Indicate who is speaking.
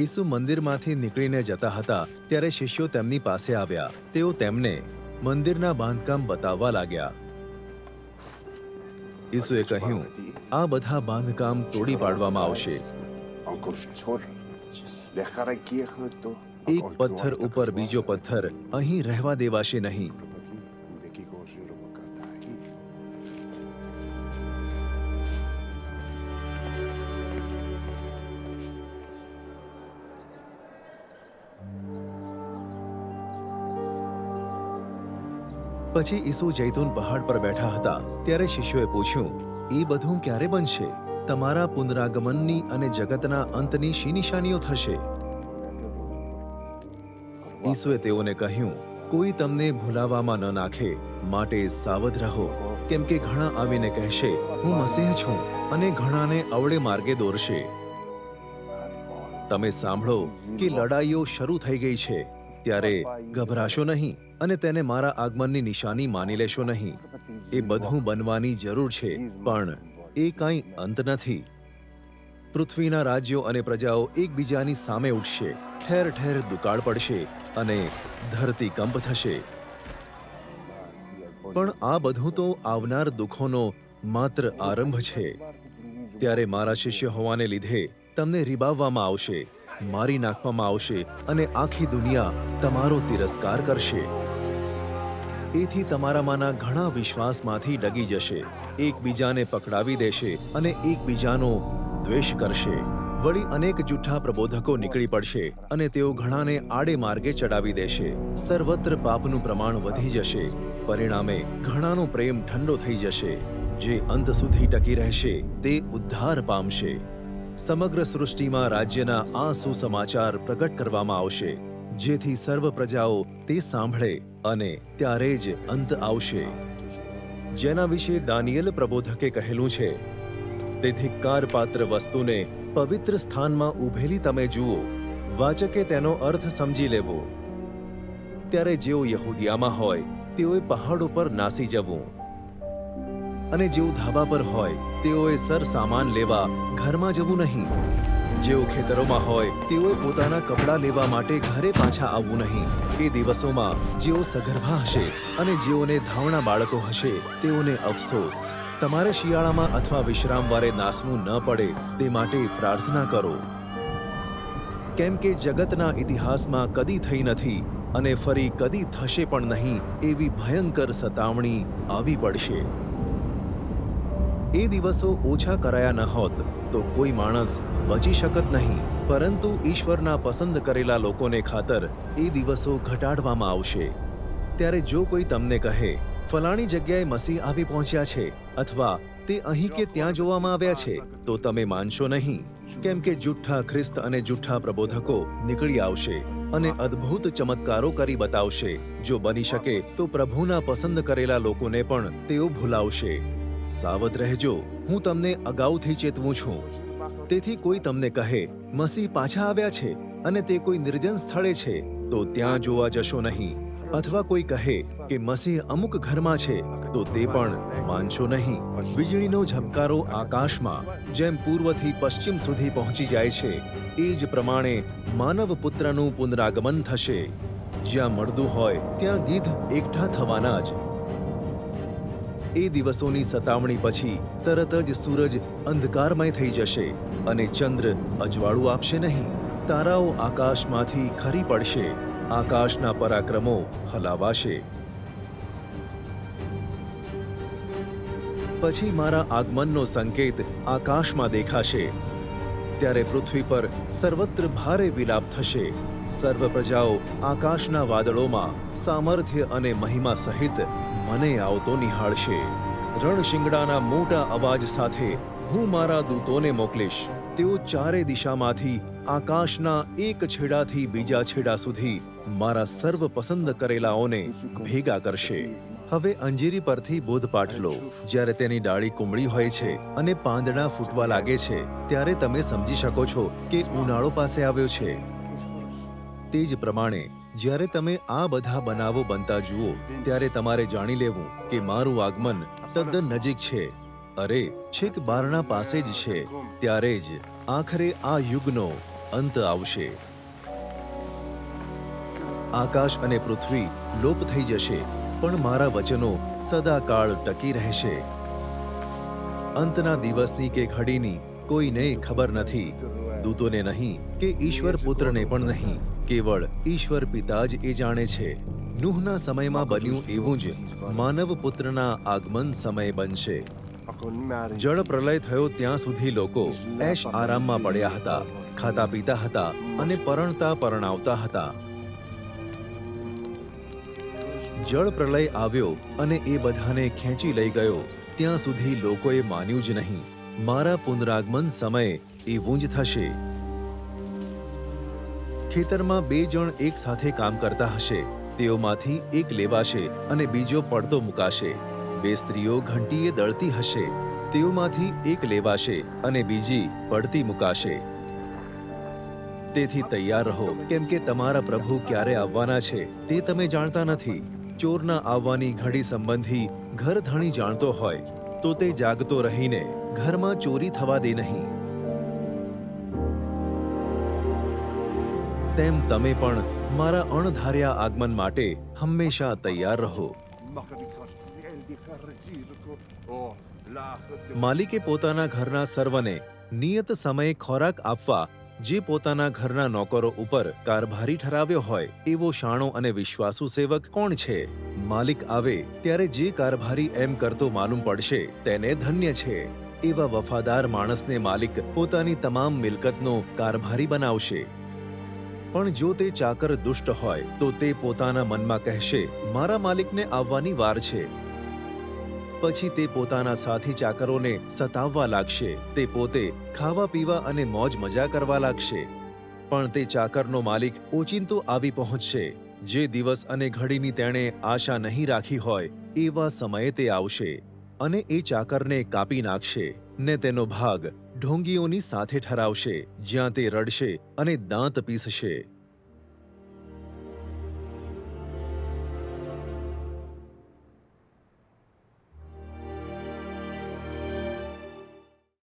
Speaker 1: ઈસુ મંદિરમાંથી નીકળીને જતા હતા ત્યારે શિષ્યો તેમની પાસે આવ્યા. તેઓ તેમને મંદિરના બાંધકામ બતાવવા લાગ્યા. ઈસુએ કહ્યું આ બધા બાંધકામ તોડી પાડવામાં આવશે. એક પથ્થર ઉપર બીજો પથ્થર અહીં રહેવા દેવાશે નહીં. પછી ઈસુ જૈતુન પહાડ પર બેઠા હતા, ત્યારે શિષ્યોએ પૂછ્યું એ બધું ક્યારે બનશે? તમારા પુનરાગમનની અને જગતના અંતની શી નિશાનીઓ થશે? ઈસુએ તેઓને કહ્યું, કોઈ તમને ભૂલાવામાં ન નાખે, માટે સાવધ રહો, કેમ કે ઘણા આવીને કહેશે, હું મસીહ છું અને ઘણાને અવળે માર્ગે દોરશે. તમે સાંભળો કે લડાઈઓ શરૂ થઈ ગઈ છે, ત્યારે ગભરાશો નહીં. અને તેને મારા આગમનની નિશાની માની લેશો નહીં. એ બધું બનવાની જરૂર છે, પણ એ કાંઈ અંત નથી. પૃથ્વીના રાજ્યો અને પ્રજાઓ એકબીજાની સામે ઉઠશે, ઠેર ઠેર દુકાળ પડશે અને ધરતી કંપ થશે. પણ આ બધું તો આવનાર દુઃખોનો માત્ર આરંભ છે. ત્યારે મારા શિષ્ય હોવાને લીધે તમને રીબાવવામાં આવશે, મારી નાખવામાં આવશે અને આખી દુનિયા તમારો તિરસ્કાર કરશે. એથી તમારામાંના ઘણા વિશ્વાસમાંથી ડગી જશે. એકબીજાને પકડાવી દેશે અને એકબીજાનો દ્વેષ કરશે. વળી અનેક જૂઠા પ્રબોધકો નીકળી પડશે અને તેઓ ઘણાને આડે માર્ગે ચડાવી દેશે. સર્વત્ર પાપનું પ્રમાણ વધી જશે. પરિણામે ઘણાનો પ્રેમ ઠંડો થઈ જશે. જે અંત સુધી ટકી રહેશે, તે ઉદ્ધાર પામશે. સમગ્ર સૃષ્ટિમાં રાજ્યના આ સુસમાચાર પ્રગટ કરવામાં આવશે. જેથી સર્વ પ્રજાઓ તે સાંભળે અને ત્યારે જ અંત આવશે. જેના વિશે દાનિયેલ પ્રબોધકે કહેલું છે તે ધિક્કાર પાત્ર વસ્તુને પવિત્ર સ્થાનમાં ઊભેલી તમે જુઓ, વાચકે તેનો અર્થ સમજી લેવો. ત્યારે જેઓ યહૂદિયામાં હોય, તેઓએ પહાડ ઉપર નાસી જવું. અને જેઓ ધાબા પર હોય, તેઓએ સર સામાન લેવા ઘરમાં જવું નહીં. જેઓ ખેતરોમાં હોય, તેઓએ પોતાના કપડાં લેવા માટે ઘરે પાછા આવવું નહીં. એ દિવસોમાં જેઓ સગર્ભા હશે અને જેઓને ધાવણા બાળકો હશે, તેઓને અફસોસ. તમારે શિયાળામાં અથવા વિશ્રામવારે નાસવું ન પડે, તે માટે પ્રાર્થના કરો. કેમ કે જગતના ઇતિહાસમાં કદી થઈ નથી અને ફરી કદી થશે પણ નહીં એવી ભયંકર સતાવણી આવી પડશે. એ દિવસો ઓછા કરાયા ન હોત તો કોઈ માણસ બચી શકત નહીં, પરંતુ ઈશ્વરના પસંદ કરેલા લોકોને ખાતર એ દિવસો ઘટાડવામાં આવશે. ત્યારે જો કોઈ તમને કહે, ફલાણી જગ્યાએ મસીહ આવી પહોંચ્યા છે, અથવા, તે અહીં કે ત્યાં જોવામાં આવ્યા છે, તો તમે માનશો નહીં. કેમ કે જુઠ્ઠા ખ્રિસ્ત અને જુઠ્ઠા પ્રબોધકો નીકળી આવશે અને અદ્ભુત ચમત્કારો કરી બતાવશે. જો બની શકે, તો પ્રભુના પસંદ કરેલા લોકોને પણ તેઓ ભૂલાવશે. સાવધ રહેજો. હું તમને અગાઉથી ચેતવું છું. તેથી કોઈ તમને કહે, મસીહ પાછા આવ્યા છે અને તે કોઈ નિર્જન સ્થળે છે, તો ત્યાં જોવા જશો નહીં. અથવા કોઈ કહે કે, મસીહ અમુક ઘરમાં છે, તો તે પણ માનશો નહીં. વીજળીનો ઝબકારો આકાશમાં, જેમ પૂર્વથી પશ્ચિમ સુધી પહોંચી જાય છે, એ જ પ્રમાણે માનવ પુત્રનું પુનરાગમન થશે. જ્યાં મળદું હોય, ત્યાં ગીધ એકઠા થવાના જ એ દિવસોની સતાવણી પછી તરત જ સૂરજ અંધકારમય થઈ જશે અને ચંદ્ર અજવાળું આપશે નહીં. તારાઓ આકાશમાંથી ખરી પડશે. આકાશના પરાક્રમો હલાવાશે. પછી મારા આગમનનો સંકેત આકાશમાં દેખાશે. ત્યારે પૃથ્વી પર સર્વત્ર ભારે વિલાપ થશે. સર્વ પ્રજાઓ આકાશના વાદળોમાં સામર્થ્ય અને મહિમા સહિત મને આવતો નિહાળશે. રણશિંગડાના મોટા અવાજ સાથે હું મારા દૂતોને મોકલીશ. તેઓ ચારે દિશામાંથી આકાશના એક છેડાથી બીજા છેડા સુધી મારા સર્વ પસંદ કરેલાઓને ભેગા કરશે. હવે અંજીરી પરથી બોધપાઠ લો. જ્યારે તેની ડાળી કુમળી હોય છે અને પાંદડા ફૂટવા લાગે છે, ત્યારે તમે સમજી શકો છો કે ઉનાળો પાસે આવ્યો છે. તે જ પ્રમાણે, જ્યારે તમે આ બધા બનાવો બનતા જુઓ, ત્યારે તમારે જાણી લેવું કે મારું આગમન તદ્દન નજીક છે. અરે, છેક બારણા પાસે જ છે. ત્યારે જ આખરે આ યુગનો અંત આવશે. આકાશ અને પૃથ્વી લોપ થઈ જશે, પણ મારા વચનો સદાકાળ ટકી રહેશે. અંતના દિવસની કે ઘડીની કોઈને ખબર નથી. દૂતોને નહીં કે ઈશ્વર પુત્રને પણ નહીં. કેવળ ઈશ્વર પિતા જ એ જાણે છે. નુહના સમયમાં બન્યું એવું જ માનવ પુત્રના આગમન સમય બનશે. જળ પ્રલય થયો ત્યાં સુધી લોકો એશ આરામમાં પડ્યા હતા, ખાતા પીતા હતા અને પરણતા પરણાવતા હતા. જળ પ્રલય આવ્યો અને એ બધાને ખેંચી લઈ ગયો. ત્યાં સુધી લોકોએ માન્યું જ નહીં. મારા પુનરાગમન સમયે એવું જ થશે. ખેતરમાં બે જણ એક સાથે કામ કરતા હશે. તેઓમાંથી એક લેવાશે અને બીજો પડતો મુકાશે. બે સ્ત્રીઓ ઘંટીએ દળતી હશે. તેઓમાંથી એક લેવાશે અને બીજી પડતી મુકાશે. તેથી તૈયાર રહો. કેમ કે તમારા પ્રભુ ક્યારે આવવાના છે, તે તમે જાણતા નથી. ચોરના આવવાની ઘડી સંબંધી ઘર ધણી જાણતો હોય, તો તે જાગતો રહીને ઘરમાં ચોરી થવા દે નહીં. તેમ તમે પણ મારા અણધાર્યા આગમન માટે હંમેશા તૈયાર રહો. માલિકે પોતાના ઘરના સર્વને નિયત સમયે ખોરાક આપવા, જે પોતાના ઘરના નોકરો ઉપર કારભારી ઠરાવ્યો હોય, એવો શાણો અને વિશ્વાસુ સેવક કોણ છે? માલિક આવે ત્યારે જે કારભારી એમ કરતો માલુમ પડશે, તેને ધન્ય છે. એવા વફાદાર માણસને માલિક પોતાની તમામ મિલકતનો કારભારી બનાવશે. પણ જો તે ચાકર દુષ્ટ હોય, તો તે પોતાના મનમાં કહેશે, મારા માલિકને આવવાની વાર છે. પછી તે પોતાના સાથી ચાકરોને સતાવવા લાગશે, તે પોતે ખાવા પીવા અને મોજ મજા કરવા લાગશે. પણ તે ચાકરનો માલિક ઓચિંતો આવી પહોંચશે. જે દિવસ અને ઘડીની તેણે આશા નહીં રાખી હોય, એવા સમયે તે આવશે અને એ ચાકરને કાપી નાખશે, ને તેનો ભાગ ઢોંગીઓની સાથે ઠરાવશે જ્યાં તે રડશે અને દાંત પીસશે.